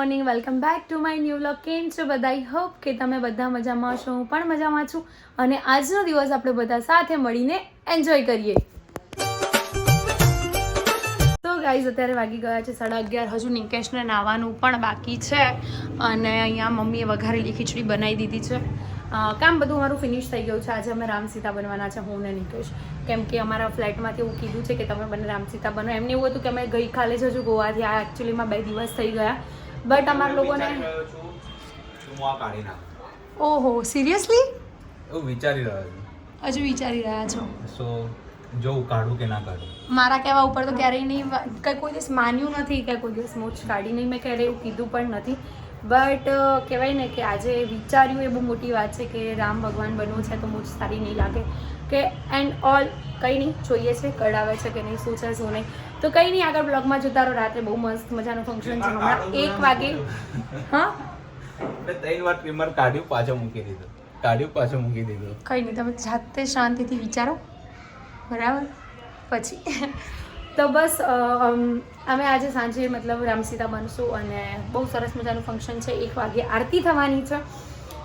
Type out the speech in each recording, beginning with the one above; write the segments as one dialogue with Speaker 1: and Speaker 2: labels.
Speaker 1: Morning, welcome back to my new vlog. કેમ છો બધા? આઈ હોપ કે તમે બધા મજામાં છો, હું પણ મજામાં છું. અને આજનો દિવસ આપણે બધા સાથે મળીને એન્જોય કરીએ. તો ગાઈઝ અત્યારે વાગી ગયા છે સાડા અગિયાર. હજુ નિકેશને નાવાનું પણ બાકી છે. અને અહીંયા મમ્મીએ વઘારેલી ખીચડી બનાવી દીધી છે. કામ બધું મારું ફિનિશ થઈ ગયું છે. આજે અમે રામસીતા બનવાના છે, હું ને નિકેશ. કેમ કે અમારા ફ્લેટમાંથી એવું કીધું છે કે તમે બંને રામસીતા બનો. એમને એવું હતું કે અમે ગઈકાલે જ હજુ ગોવાથી આ એકચ્યુઅલીમાં બે દિવસ થઈ ગયા. બટ અમારા લોકોને
Speaker 2: હું
Speaker 1: ઓહો સિરિયસલી
Speaker 2: એવું વિચારી રહ્યો છું.
Speaker 1: હજુ વિચારી રહ્યા છો?
Speaker 2: સો જો કાઢું કે ના કાઢું.
Speaker 1: મારા કહેવા ઉપર તો ક્યારેય નહીં કંઈ કોઈ દિવસ માન્યું નથી કે કોઈ દિવસ મોચ કાઢી નહીં મેં ક્યારેય એવું કીધું પણ નથી. બટ કહેવાય ને કે આજે વિચાર્યું એ બહુ મોટી વાત છે કે રામ ભગવાન બનવું છે તો મોજ સારી નહીં લાગે. કે એન્ડ ઓલ કંઈ નહીં જોઈએ છે કઢાવે છે કે નહીં શું છે શું નહીં. તો કંઈ નહીં આગળ બ્લોગમાં જોતા રહો. રાત્રે બહુ મસ્ત મજાનું ફંક્શન છે. હમણાં એક વાગે હા?
Speaker 2: ત્રણ વાર ટ્રીમર કાઢ્યું પાછો મૂકી દીધો. કાઢ્યું પાછો મૂકી દીધો.
Speaker 1: કંઈ નહીં તમે જાતે શાંતિથી વિચારો. બરાબર? પછી. તો બસ અમે આજે સાંજે મતલબ રામસીતા બનશું અને બહુ સરસ મજાનું ફંક્શન છે. એક વાગે આરતી થવાની છે.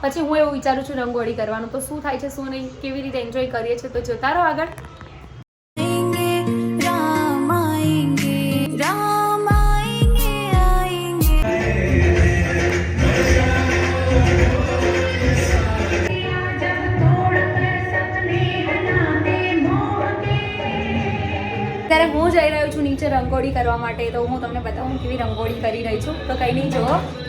Speaker 1: પછી હું એવું વિચારું છું રંગોળી કરવાનું. તો શું થાય છે શું નહીં? કેવી રીતે એન્જોય કરીએ છીએ? તો જોતા રહો આગળ. હું જઈ રહ્યો છું નીચે રંગોળી કરવા માટે, તો હું તમને બતાવું કેવી રંગોળી કરી રહી છું. તો કંઈ નહીં, જુઓ.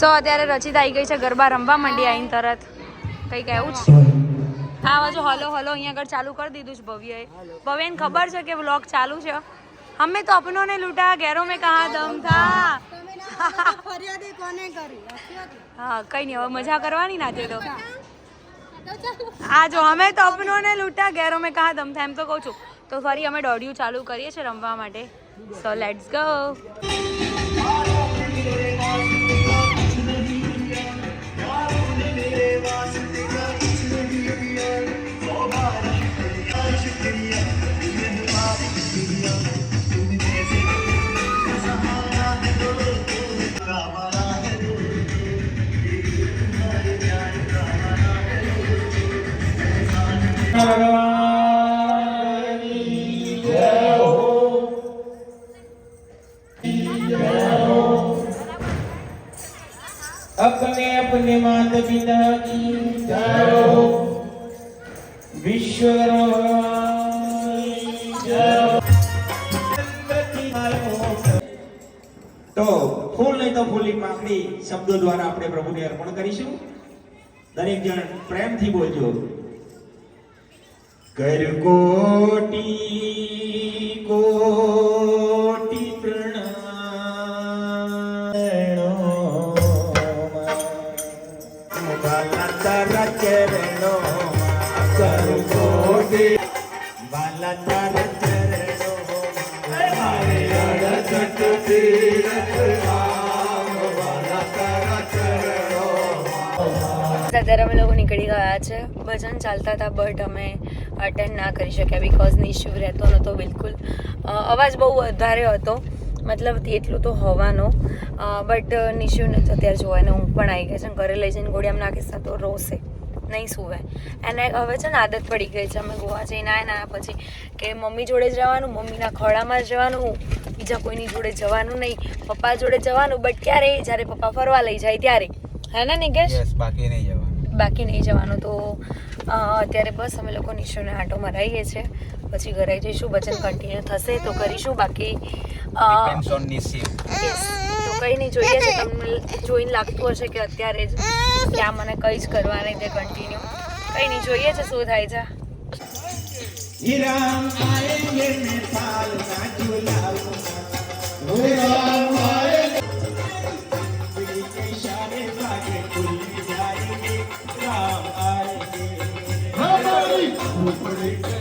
Speaker 1: સો અત્યારે રચિત આવી ગઈ છે, ગરબા રમવા માંડી આવીને તરત. કંઈક એવું જ. હા બાજુ હલો હલો, અહીંયા આગળ ચાલુ કરી દીધું છે ભવ્યએ. ભવ્યને ખબર છે કે વ્લોગ ચાલુ છે? હમે તો અપનો ને લૂંટા ઘેરો મેં કહા, દમ થા. હા, કઈ નહીં, હવે મજા કરવાની ના તે તો. આ જો, અમે તો અપનો ને લૂંટા ઘેરો મેં કહા, દમ થા એમ તો કહું છું. તો ફરી અમે દોડ્યું ચાલુ કરીએ છીએ રમવા માટે. સો લેટ્સ ગો
Speaker 3: તો ફૂલ નહીં તો ફૂલની પાંખડી શબ્દો દ્વારા આપણે પ્રભુને અર્પણ કરીશું. દરેક જણ પ્રેમથી બોલજો. કર
Speaker 1: અત્યારે અમે લોકો નીકળી ગયા છે. ભજન ચાલતા હતા બટ અમે અટેન્ડ ના કરી શક્યા બિકોઝ નિશ્યુ રહેતો નહોતો બિલકુલ. અવાજ બહુ વધારે હતો, મતલબ એટલું તો હવાનો. બટ નિશુને તો અત્યારે જોવાને હું પણ આવી ગઈ છે. ઘરે લઈ જઈને ગોળિયામાં નાખીશ તો રોશે. નહીં સુવે. એને હવે છે ને આદત પડી ગઈ છે. અમે ગોવા જઈને આવ્યા ને પછી કે મમ્મી જોડે જ રહેવાનું, મમ્મીના ખોળામાં જ રહેવાનું, બીજા કોઈની જોડે જવાનું નહીં, પપ્પા જોડે જવાનું બટ ક્યારે? જ્યારે પપ્પા ફરવા લઈ જાય ત્યારે. હે ને નિકેશ?
Speaker 2: બાકી નહીં જવાનું.
Speaker 1: બાકી નહીં જવાનું તો અત્યારે બસ અમે લોકો નિશોને આંટોમાં રહીએ છીએ. પછી ઘરે જઈશું વચન કન્ટિન્યુ થશે તો કરીશું. બાકી તો કંઈ નહીં જોઈએ છે તમને જોઈને લાગતું હશે કે અત્યારે જ ક્યાં મને કંઈ જ કરવા નહીં તે કન્ટિન્યુ કંઈ નહીં જોઈએ છે શું થાય છે.
Speaker 3: ઈરામ આયેંગે મેં પાલ ના ઝુલાવું Muito you.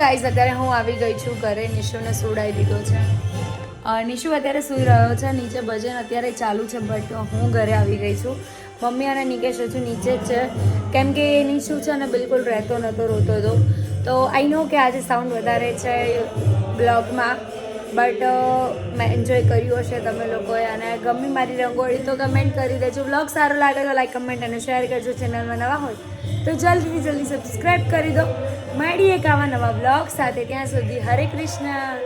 Speaker 1: ગાઈઝ અત્યારે હું આવી ગઈ છું ઘરે. નિશુને સુડાઈ દીધો છે. નિશુ અત્યારે સૂઈ રહ્યો છે, નીચે ભજન અત્યારે ચાલુ છે બટ હું ઘરે આવી ગઈ છું. મમ્મી અને નિકેશ હજુ નીચે જ છે. કેમ કે નિશુ છે ને બિલકુલ રહેતો નહોતો રોતો હતો તો આઈ નો કે આજે સાઉન્ડ વધારે છે બ્લોગમાં બટ મેં એન્જોય કર્યું હશે તમે લોકોએ. અને ગમી મારી રંગોળી તો કમેન્ટ કરી દેજો. બ્લોગ સારો લાગે તો લાઈક કમેન્ટ અને શેર કરજો. ચેનલમાં નવા હોય તો જલ્દીથી જલ્દી સબસ્ક્રાઈબ કરી દો. મળીએ એક આવા નવા બ્લોગ સાથે. ત્યાં સુધી હરે કૃષ્ણ.